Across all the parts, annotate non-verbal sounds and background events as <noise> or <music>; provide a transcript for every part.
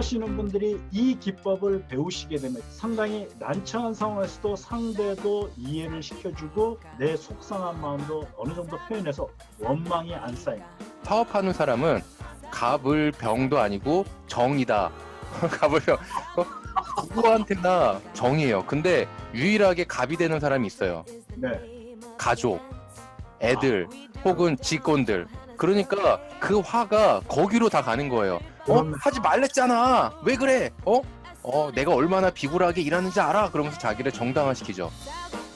하시는 분들이 이 기법을 배우시게 되면 상당히 난처한 상황에서도 상대도 이해를 시켜주고 내 속상한 마음도 어느 정도 표현해서 원망이 안 쌓입니다. 사업하는 사람은 갑을 병도 아니고 정이다. <laughs> 갑을 병. 어, 누구한테나 정이에요. 근데 유일하게 갑이 되는 사람이 있어요. 네. 가족, 애들, 혹은 직원들. 그러니까 그 화가 거기로 다 가는 거예요. 어? 그럼- 하지 말랬잖아. 왜 그래? 어? 어, 내가 얼마나 비굴하게 일하는지 알아? 그러면서 자기를 정당화시키죠.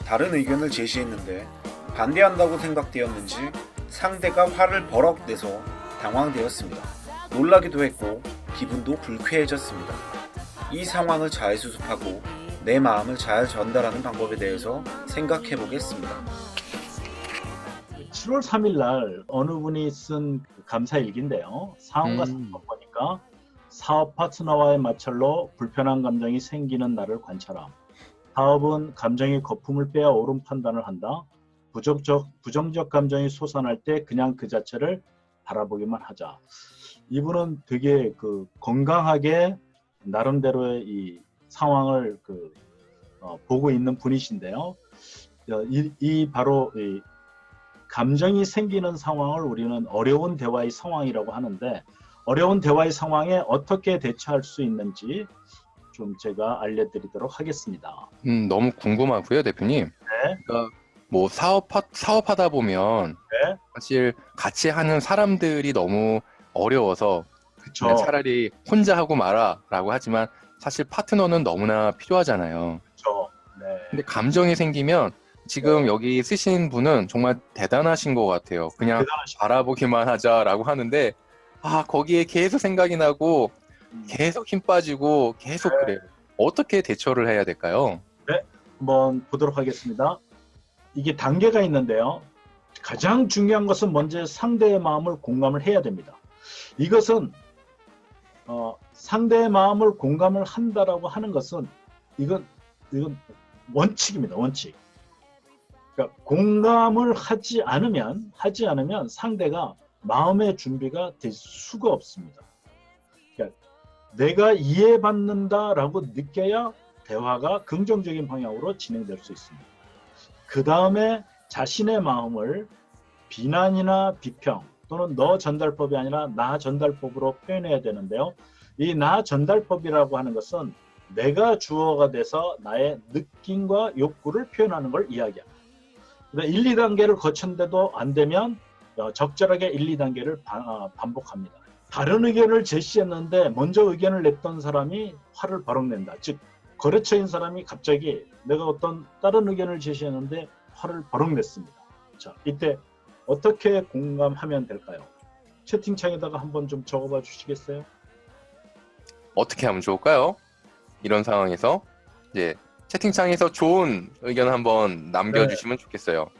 다른 의견을 제시했는데 반대한다고 생각되었는지 상대가 화를 버럭 내서 당황되었습니다. 놀라기도 했고 기분도 불쾌해졌습니다. 이 상황을 잘 수습하고 내 마음을 잘 전달하는 방법에 대해서 생각해 보겠습니다. 7월 3일 날 어느 분이 쓴 감사 일기인데요. 상황과 음. 상관 보니까 사업 파트너와의 마찰로 불편한 감정이 생기는 나를 관찰함. 사업은 감정의 거품을 빼야 옳은 판단을 한다. 부정적, 부정적 감정이 솟아날 때 그냥 그 자체를 바라보기만 하자. 이분은 되게 그 건강하게 나름대로의 이 상황을 그 어, 보고 있는 분이신데요. 어, 이, 이 바로 이 감정이 생기는 상황을 우리는 어려운 대화의 상황이라고 하는데 어려운 대화의 상황에 어떻게 대처할 수 있는지 좀 제가 알려드리도록 하겠습니다. 음, 너무 궁금하고요, 대표님. 네. 그러니까 뭐 사업 사업하다 보면 네. 사실 같이 하는 사람들이 너무 어려워서. 그냥 차라리 혼자 하고 마라라고 하지만 사실 파트너는 너무나 필요하잖아요. 그렇죠. 네. 근데 감정이 생기면 지금 여기 쓰신 분은 정말 대단하신 것 같아요. 그냥 대단하시죠. 바라보기만 하자라고 하는데 아 거기에 계속 생각이 나고 계속 힘 빠지고 계속 네. 그래요. 어떻게 대처를 해야 될까요? 한번 보도록 하겠습니다. 이게 단계가 있는데요. 가장 중요한 것은 먼저 상대의 마음을 공감을 해야 됩니다. 이것은 어, 상대의 마음을 공감을 한다라고 하는 것은 이건 이건 원칙입니다. 원칙. 그러니까 공감을 하지 않으면 하지 않으면 상대가 마음의 준비가 될 수가 없습니다. 그러니까 내가 이해받는다라고 느껴야 대화가 긍정적인 방향으로 진행될 수 있습니다. 그 다음에 자신의 마음을 비난이나 비평 또는 너 전달법이 아니라 나 전달법으로 표현해야 되는데요. 이 나 전달법이라고 하는 것은 내가 주어가 돼서 나의 느낌과 욕구를 표현하는 걸 이야기합니다. 1, 2단계를 거쳤는데도 안 되면 어, 적절하게 1, 2단계를 어, 반복합니다. 다른 의견을 제시했는데 먼저 의견을 냈던 사람이 화를 버럭 낸다. 즉 거래처인 사람이 갑자기 내가 어떤 다른 의견을 제시했는데 화를 버럭 냈습니다. 자, 이때 어떻게 공감하면 될까요? 채팅창에다가 한번 좀 적어봐 주시겠어요? 어떻게 하면 좋을까요? 이런 상황에서 이제 채팅창에서 좋은 의견 한번 남겨주시면 좋겠어요.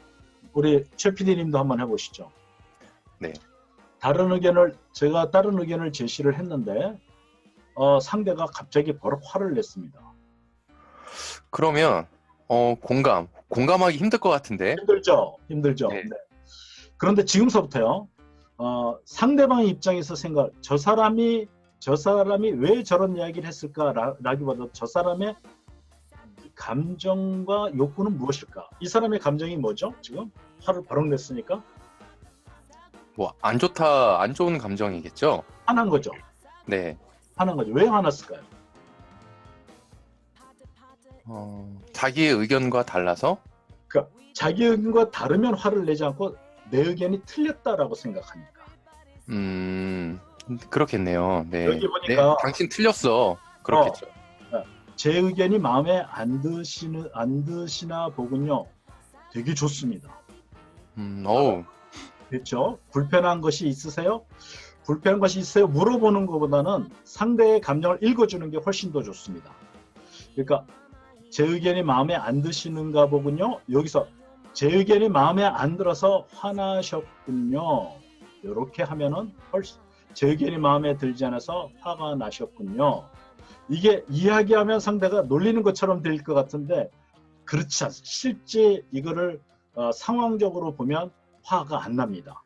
우리 최 PD님도 한번 해보시죠. 네. 다른 의견을 제가 다른 의견을 제시를 했는데 어, 상대가 갑자기 버럭 화를 냈습니다. 그러면 어, 공감 공감하기 힘들 것 같은데 힘들죠, 힘들죠. 네. 네. 그런데 지금서부터요. 어, 상대방의 입장에서 생각, 저 사람이 저 사람이 왜 저런 이야기를 했을까라기보다 저 사람의 감정과 욕구는 무엇일까? 이 사람의 감정이 뭐죠? 지금 화를 버럭 냈으니까 뭐 안 좋다 안 좋은 감정이겠죠. 화난 거죠. 네. 화난 거죠. 왜 화났을까요? 어, 자기의 의견과 달라서 자기 의견과 다르면 화를 내지 않고 내 의견이 틀렸다라고 생각하니까. 음 그렇겠네요. 네. 여기 보니까- 네, 당신 틀렸어. 그렇겠죠. 제 의견이 마음에 안 드시는 안 드시나 보군요. 되게 좋습니다. 음, 어우 그렇죠? 불편한 것이 있으세요? 불편한 것이 있으세요? 물어보는 것보다는 상대의 감정을 읽어주는 게 훨씬 더 좋습니다. 그러니까 제 의견이 마음에 안 드시는가 보군요. 여기서 제 의견이 마음에 안 들어서 화나셨군요. 이렇게 하면은 훨씬 제 의견이 마음에 들지 않아서 화가 나셨군요. 이게 이야기하면 상대가 놀리는 것처럼 들릴 것 같은데 그렇지 않습니다. 실제 이거를 어, 상황적으로 보면 화가 안 납니다.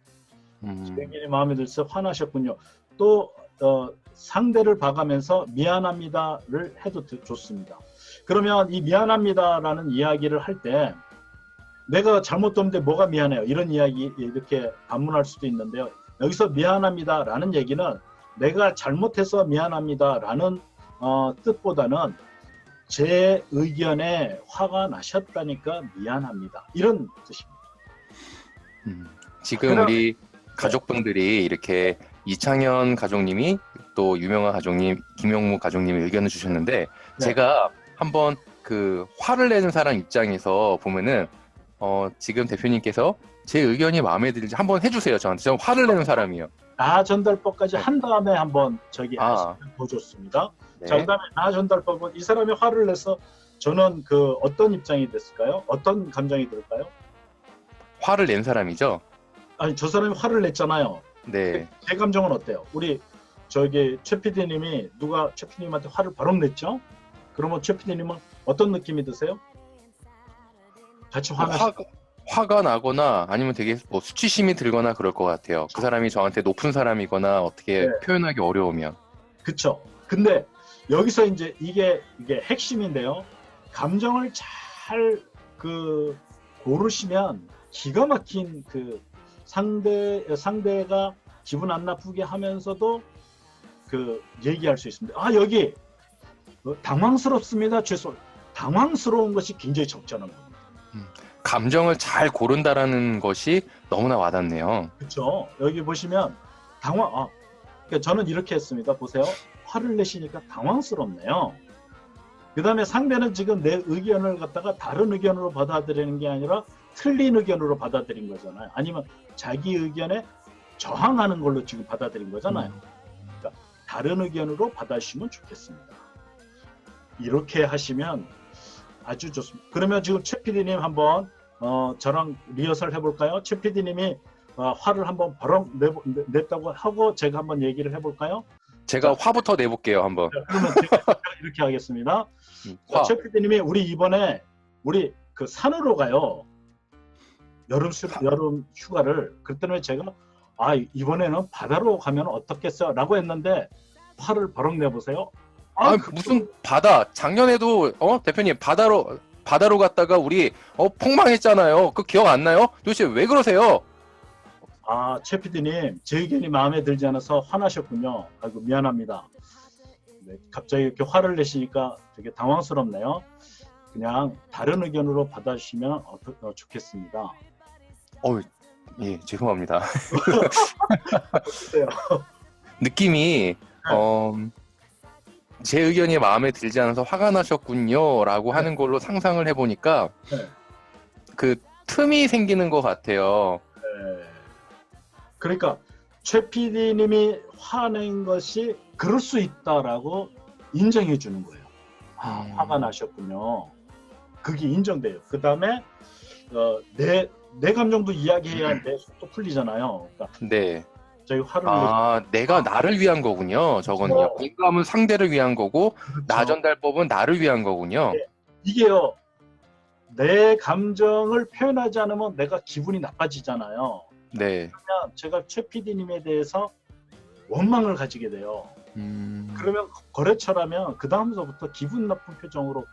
음, 제 의견이 마음에 들어서 화나셨군요. 또 어, 상대를 봐가면서 미안합니다를 해도 드- 좋습니다. 그러면 이 미안합니다라는 이야기를 할 때 내가 잘못했는데 뭐가 미안해요 이런 이야기 이렇게 반문할 수도 있는데요. 여기서 미안합니다라는 얘기는 내가 잘못해서 미안합니다라는 어, 뜻보다는 제 의견에 화가 나셨다니까 미안합니다 이런 뜻입니다. 음, 지금 그럼- 우리 가족분들이 이렇게 이창현 가족님이 또 유명한 가족님 김영무 가족님이 의견을 주셨는데 네. 제가 한번 그 화를 내는 사람 입장에서 보면은 어 지금 대표님께서 제 의견이 마음에 들지 한번 해주세요 저한테 저는 화를 내는 사람이에요. 나 전달법까지 네. 한 다음에 한번 저기 아. 좋습니다. 네. 자, 그다음에 나 전달법은 이 사람이 화를 내서 저는 그 어떤 입장이 됐을까요? 어떤 감정이 들까요? 화를 낸 사람이죠. 아니 저 사람이 화를 냈잖아요. 네. 제 감정은 어때요? 우리 저기 최 PD님이 누가 최 PD님한테 화를 바로 냈죠? 그러면 최 PD님은 어떤 느낌이 드세요? 같이 화나 화, 화가 나거나 아니면 되게 뭐 수치심이 들거나 그럴 것 같아요. 그 사람이 저한테 높은 사람이거나 어떻게 네. 표현하기 어려우면. 그쵸? 근데 여기서 이제 이게 이게 핵심인데요. 감정을 잘 그 고르시면 기가 막힌 그 상대 상대가 기분 안 나쁘게 하면서도 그 얘기할 수 있습니다. 아 여기 어, 당황스럽습니다. 죄송. 당황스러운 것이 굉장히 적절한 겁니다. 감정을 잘 고른다라는 것이 너무나 와닿네요. 그렇죠. 여기 보시면 당황. 아, 그러니까 저는 이렇게 했습니다. 보세요. 화를 내시니까 당황스럽네요. 그 다음에 상대는 지금 내 의견을 갖다가 다른 의견으로 받아들이는 게 아니라 틀린 의견으로 받아들인 거잖아요. 아니면 자기 의견에 저항하는 걸로 지금 받아들인 거잖아요. 다른 의견으로 받아주시면 좋겠습니다. 이렇게 하시면 아주 좋습니다. 그러면 지금 최 PD님 한번 어, 저랑 리허설 해볼까요? 최 PD님이 어, 화를 한번 버럭 내, 냈다고 하고 제가 한번 얘기를 해볼까요? 제가 화부터 내볼게요, 한번. 자, 그러면 제가 이렇게 하겠습니다. 음, 자, 화. 최 PD님이 우리 이번에 우리 그 산으로 가요. 여름 수, 여름 휴가를 그때는 제가 아 이번에는 바다로 가면 어떻겠어요?라고 했는데 화를 버럭 내보세요. 아, 그- 무슨 바다? 작년에도 어 대표님 바다로 바다로 갔다가 우리 어 폭망했잖아요. 그 기억 안 나요? 도대체 왜 그러세요? 아, 최 PD님, 제 의견이 마음에 들지 않아서 화나셨군요. 아이고, 미안합니다. 네, 갑자기 이렇게 화를 내시니까 되게 당황스럽네요. 그냥 다른 의견으로 받아주시면 어떠, 어, 좋겠습니다. 어, 예, 죄송합니다. <laughs> 느낌이 어. 제 의견이 마음에 들지 않아서 화가 나셨군요라고 하는 걸로 상상을 해보니까 네. 그 틈이 생기는 것 같아요. 네. 그러니까 최 PD님이 화낸 것이 그럴 수 있다라고 인정해 주는 거예요. 아, 음. 화가 나셨군요. 그게 인정돼요. 그 다음에 어, 내, 내 감정도 이야기해야 내 속도 풀리잖아요. 그러니까 네. 저희 화를 아, 내가 나를 위한 거군요. 어. 공감은 상대를 위한 거고 내서 나 전달법은 나를 위한 거군요. 네. 이게요. 내 감정을 표현하지 않으면 내가 기분이 나빠지잖아요. 네. 그냥 제가 최 PD님에 대해서 원망을 가지게 돼요. 음, 그러면 거래처라면 그 다음서부터 기분 나쁜 표정으로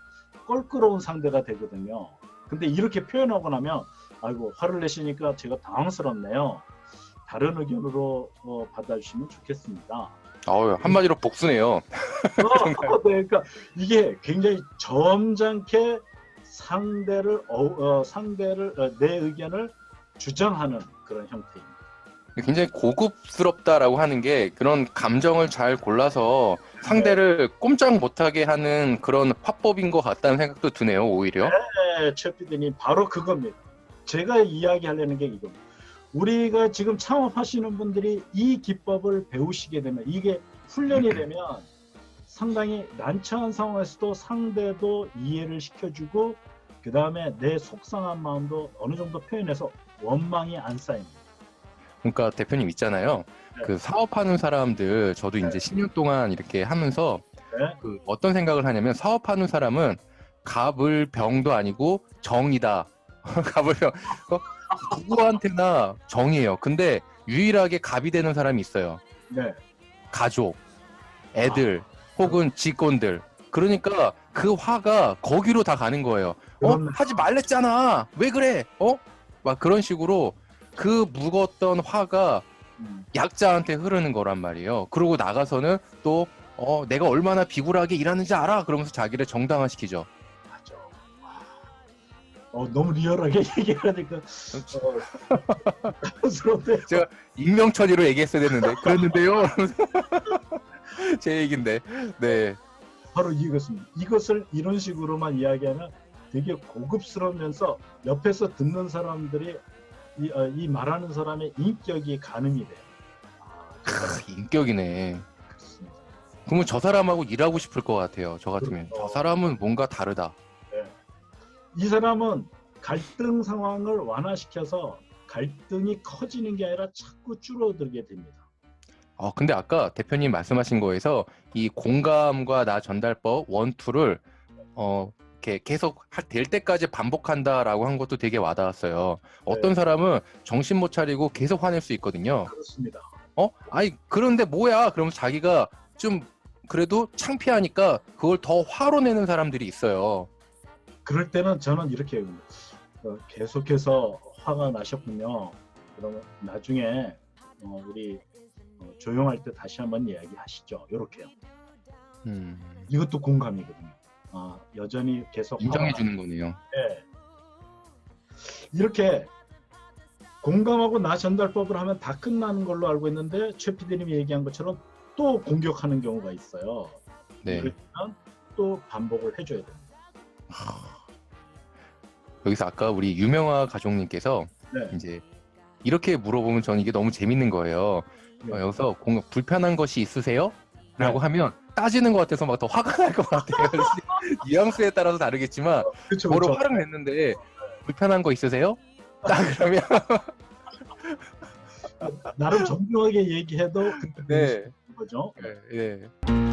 껄끄러운 상대가 되거든요. 근데 이렇게 표현하고 나면 아이고 화를 내시니까 제가 당황스럽네요. 다른 의견으로 어, 받아주시면 좋겠습니다. 어우, 한마디로 복수네요. 어, <laughs> 네, 그러니까 이게 굉장히 점잖게 상대를 어, 어, 상대를 어, 내 의견을 주장하는 그런 형태입니다. 굉장히 고급스럽다라고 하는 게 그런 감정을 잘 골라서 상대를 꼼짝 못하게 하는 그런 화법인 것 같다는 생각도 드네요, 오히려. 네, 최 PD님 바로 그겁니다. 제가 이야기하려는 게 이겁니다. 우리가 지금 창업하시는 분들이 이 기법을 배우시게 되면 이게 훈련이 되면 상당히 난처한 상황에서도 상대도 이해를 시켜주고 그 다음에 내 속상한 마음도 어느 정도 표현해서 원망이 안 쌓입니다. 그러니까 대표님 있잖아요. 네. 그 사업하는 사람들 저도 이제 10년 동안 이렇게 하면서 네. 그 어떤 생각을 하냐면 사업하는 사람은 갑을 병도 아니고 정이다. <laughs> 갑을 병. 어? 누구한테나 정이에요. 근데 유일하게 갑이 되는 사람이 있어요. 네. 가족. 애들 혹은 직원들 그러니까 그 화가 거기로 다 가는 거예요. 어 그렇네. 하지 말랬잖아. 왜 그래? 어? 막 그런 식으로 그 묵었던 화가 음, 약자한테 흐르는 거란 말이에요. 그러고 나가서는 또 어, 내가 얼마나 비굴하게 일하는지 알아? 그러면서 자기를 정당화시키죠. 맞아. 와. 어, 너무 리얼하게 <laughs> 얘기하니까 어, 당스러운데. 익명 처리로 얘기했어야 됐는데 그랬는데요. <laughs> 제 얘긴데. 네. 바로 이것입니다. 이것을 이런 식으로만 이야기하면 되게 고급스러우면서 옆에서 듣는 사람들이 이, 어, 이 말하는 사람의 인격이 가늠이 돼요. 아, 크, 인격이네. 그렇습니다. 그러면 저 사람하고 일하고 싶을 것 같아요. 저 같으면. 저 사람은 뭔가 다르다. 이 사람은 갈등 상황을 완화시켜서 갈등이 커지는 게 아니라 자꾸 줄어들게 됩니다. 어, 근데 아까 대표님 말씀하신 거에서 이 공감과 나 전달법 원투를 어, 이렇게 계속 할- 될 때까지 반복한다라고 한 것도 되게 와닿았어요. 어떤 사람은 정신 못 차리고 계속 화낼 수 있거든요. 그렇습니다. 어? 아니, 그런데 뭐야? 그러면서 자기가 좀 그래도 창피하니까 그걸 더 화로 내는 사람들이 있어요. 그럴 때는 저는 이렇게. 어, 계속해서 화가 나셨군요. 그러면 나중에 어, 우리 어, 조용할 때 다시 한번 이야기하시죠. 이렇게요. 음, 이것도 공감이거든요. 아, 여전히 계속 인정해 주는 거네요. 나는데 이렇게 공감하고 나 전달법을 하면 다 끝나는 걸로 알고 있는데 최 PD님이 얘기한 것처럼 또 공격하는 경우가 있어요. 네. 그러면 또 반복을 해줘야 됩니다. 여기서 아까 우리 유명화 가족님께서 네. 이제 이렇게 물어보면 저는 이게 너무 재밌는 거예요. 네. 어, 여기서 공, 불편한 것이 있으세요? 라고 네. 하면 따지는 것 같아서 막 더 화가 날 것 같아요. <laughs> <laughs> 뉘앙스에 따라서 다르겠지만 그렇죠, 뭐로 그렇죠. 화를 냈는데 불편한 거 있으세요? 딱 그러면 나름 정중하게 얘기해도 네, 거죠. 네, 네.